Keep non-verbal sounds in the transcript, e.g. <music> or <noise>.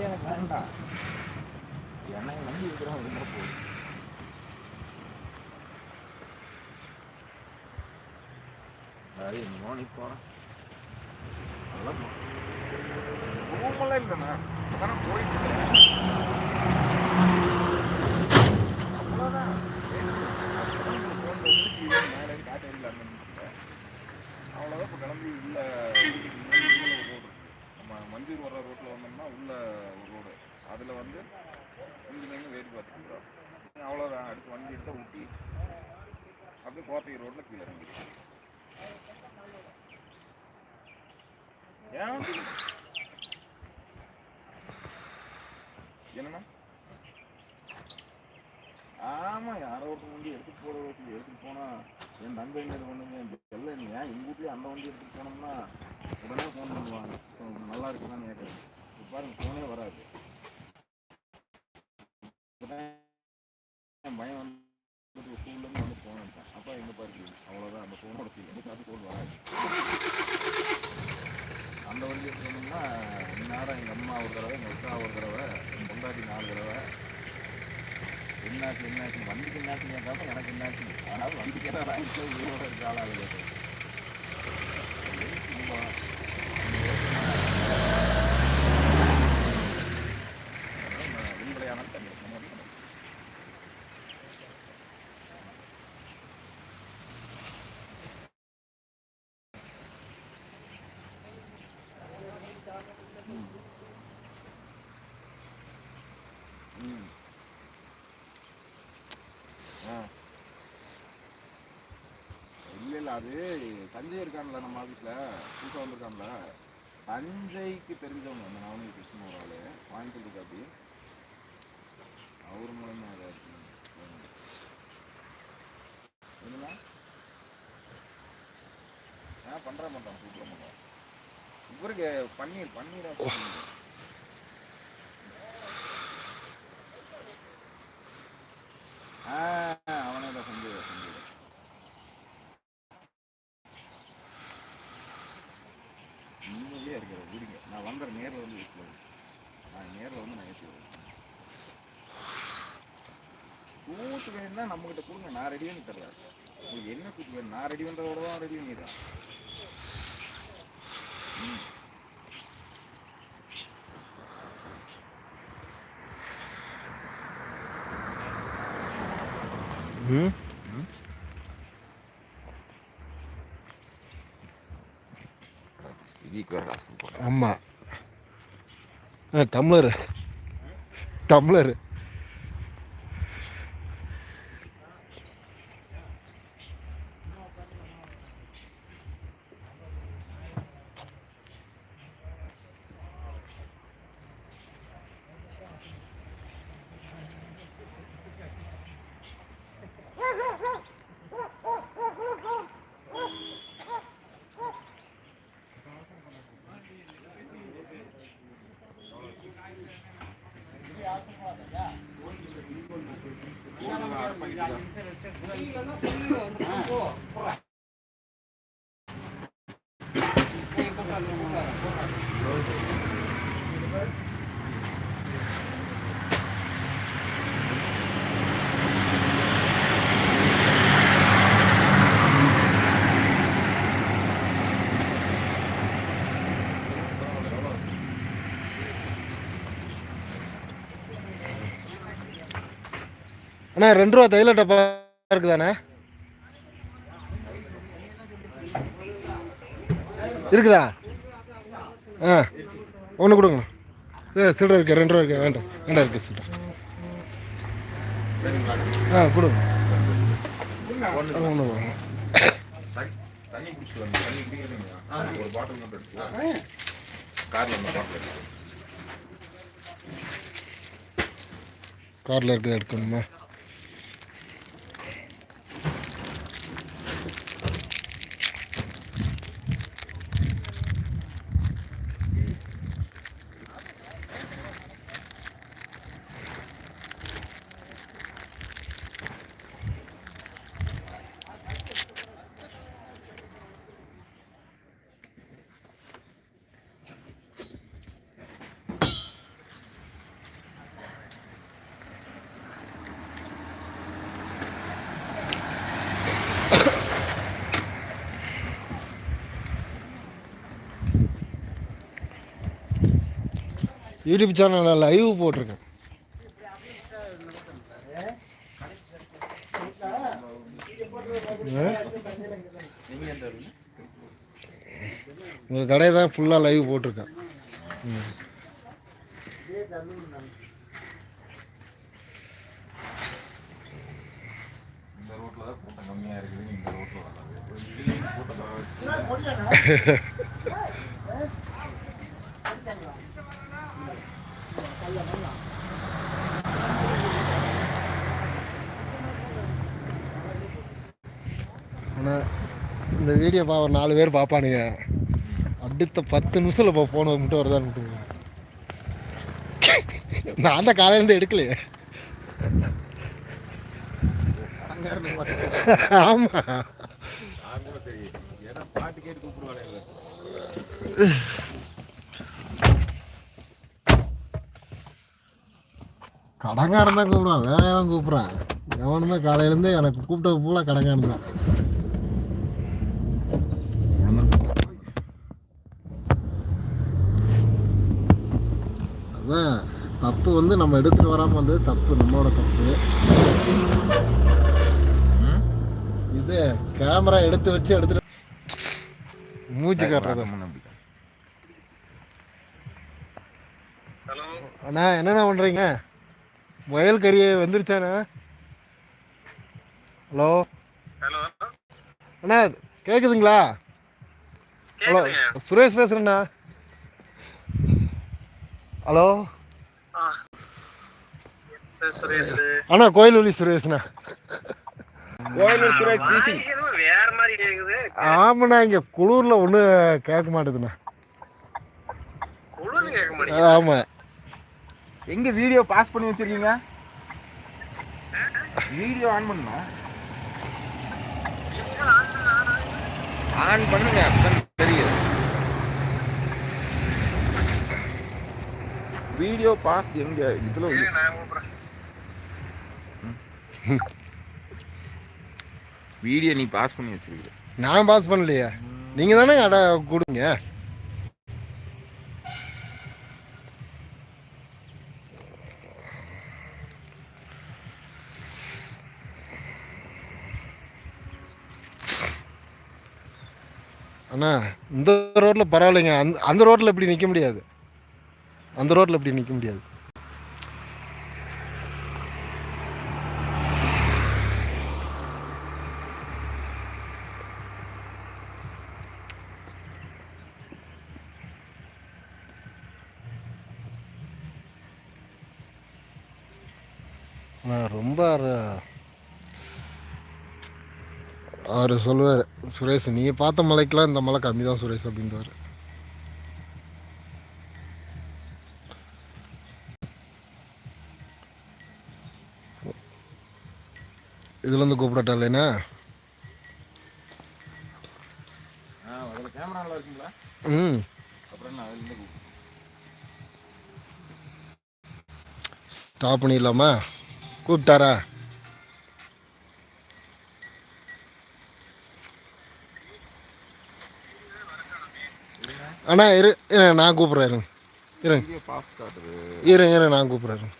வண்டி எனக்கு வேண்டாம். என்னை நம்பி இருக்கிறவங்க இருந்தால் போதும் சரி மோனி போகிறேன் நல்லா ரூமெல்லாம் இல்லைண்ணா. அதான் போயிட்டு அவ்வளோதான் மேலே காட்டேரியில் அண்ணன் அவ்வளோதான் இப்போ கிளம்பி உள்ள ரோடு நம்ம மஞ்சூர் வர்ற ரோட்டில் வந்தோம்னா உள்ள வந்து கொஞ்சம் வேடி பார்த்துக்கிறோம் அவ்வளோதான் அடுத்து வண்டி எடுத்து ஊட்டி. அப்படியே கோத்தகிரி ரோட்டில் கீழே இறங்கி. ஏன் என்னண்ணா ஆமா யாரோ ஒருத்தர் வண்டி எடுத்துட்டு போற வண்டி எடுத்துட்டு போனா என் தங்கை என்ன பண்ணுங்க எல்லாம் ஏன் எங்க வீட்லயே அந்த வண்டி எடுத்துட்டு போனோம்னா உடனே ஃபோன் பண்ணுவாங்க. நல்லா இருக்குதான்னு கேட்குறேன் இப்போ பாருங்க ஃபோனே வராது. பயம் வந்து ஸ்கூல்ல இருந்து வந்து ஃபோன் எடுத்தான். அப்பா எங்க பாருக்கு அவ்வளவுதான். அந்த ஃபோனோட ஃபீல் எனக்கு அது ஃபோன் வராது. அந்த வண்டி சொன்னோம்னா இந்நேரம் எங்கள் அம்மா ஒரு தடவை எங்கள் அக்கா ஒரு தடவை என் பொண்டாட்டி நாலு தடவை. என்னாச்சு என்னாச்சு வண்டிக்கு என்னாச்சு கேட்காம எனக்கு என்னாச்சு ஆனால் வண்டிக்கு என்ன ராய்க்கு உயிரோட இருக்க ஆளாக கேட்டேன் இல்லை இல்லை அது சஞ்சய் இருக்கான்ல நம்ம ஆஃபீஸில் புதுசாக வந்திருக்கான்ல. சஞ்சய்க்கு தெரிஞ்சவங்க அந்த நவனி கிருஷ்ணன் ஒரு ஆள். வாங்கி கொடுக்காப்பி அவர் மூலமா அதை என்னங்க ஆ பண்ணுறேன் பண்ணுறேன் கூப்பிட மாட்டேன் இவருக்கு பன்னீர் பன்னீரா ஆ அவனே தான் சஞ்சய் சஞ்சய் தான். நிம்மதியாக இருக்கிற விடுங்க நான் வந்துடுறேன் நேரில் வந்து வீட்டில் நான் நேரில் வந்து நான் ஏற்றி வருவேன் கூட்டு வேணும்னா நம்மகிட்ட கொடுங்க நான் ரெடி பண்ணி தர்றேன் உங்களுக்கு என்ன கூட்டு வேணும்? நான் ரெடி பண்ணுறதோட தான் ரெடி பண்ணிடுறேன் ம். ம். ஆமாம் டம்ளர். டம்ளர். அண்ணா ரெண்டு ரூபா தைல டப்பா இருக்குதாண்ணே இருக்குதா? ஆ ஒன்று கொடுங்க. ஏ சில்லறை இருக்கு ரெண்டு ரூபா இருக்கு வேண்டாம் வேண்டாம் இருக்கு சில்லறை. ஆ கொடுங்க. ஒன்று கொடுங்க. காரில் தண்ணி குடிச்சிட்டு யூடியூப் சேனலில் லைவ் போட்டிருக்கேன். உங்கள் கடையை தான் ஃபுல்லாக லைவ் போட்டிருக்கேன். ம் இந்த ரோட்டில் தான் கூட்டம் கம்மியாக இருக்குது இந்த ரோட்டில் இதுலேயும் கூட்டம் வச்சு ஆனால் இந்த வீடியோ பா ஒரு நாலு பேர் பார்ப்பானுங்க அடுத்த பத்து நிமிஷத்தில் இப்போ போன மட்டும் வருதான்னு நான் தான் காலையிலேருந்து எடுக்கலையே. ஆமாம் பாட்டு கேட்டு கூப்பிடுவானே கடங்காரன் தான் கூப்பிடுவான் வேற எவன் கூப்பிட்றான். எவனுமே காலையிலேருந்து எனக்கு கூப்பிட்ட பூரா கடங்காரன் தான். அதான் தப்பு வந்து நம்ம எடுத்துகிட்டு வராமல் வந்தது தப்பு நம்மளோட தப்பு. இது கேமரா எடுத்து வச்சு எடுத்துட்டு மூச்சு காட்டுறது. அண்ணா என்னண்ணா பண்ணுறீங்க முயல் கறி வந்துருச்சாண்ணா? ஹலோ? ஹலோ அண்ணா கேட்குதுங்களா ஹலோ சுரேஷ் பேசுகிறேண்ணா ஹலோ? அண்ணா கோயிலுள்ளி சுரேஷ்ண்ணா. கோயிலூர் சுரேஷ் சிசி. வேற மாதிரி கேக்குது. ஆமாண்ணா இங்கே குளூரில் ஒன்றும் கேட்க மாட்டேதுண்ணா. குழுன்னு கேட்க மாட்டேங்குது ஆமாம் எங்க வீடியோ பாஸ் பண்ணி வச்சிருக்கீங்க? வீடியோ ஆன் பண்ணுமா ஆன் பண்ணுங்க வீடியோ பாஸ் எங்க? இதுல வீடியோ <laughs> நீ பாஸ் பண்ணி வச்சிருக்க நான் பாஸ் பண்ணலையே. நீங்கள் தானே அட கொடுங்க. அண்ணா இந்த ரோட்டில் பரவாயில்லைங்க. அந்த அந்த ரோட்டில் இப்படி நிற்க முடியாது. அந்த ரோட்டில் இப்படி நிற்க முடியாது. நான் ரொம்ப அவர்- சொல்லுவார் சுரேஷ் நீ பார்த்த மலைக்கெலாம் இந்த மலை கம்மி தான் சுரேஷ் அப்படின்வார் இதுலேருந்து கூப்பிடட்டா இல்லைண்ணா ம். ஸ்டாப் பண்ணிடலாமா? கூப்பிட்டாரா? அண்ணா இரு நான் கூப்பிட்றேன் இருங்க. இருங்க. இரு நான் கூப்பிட்றேன்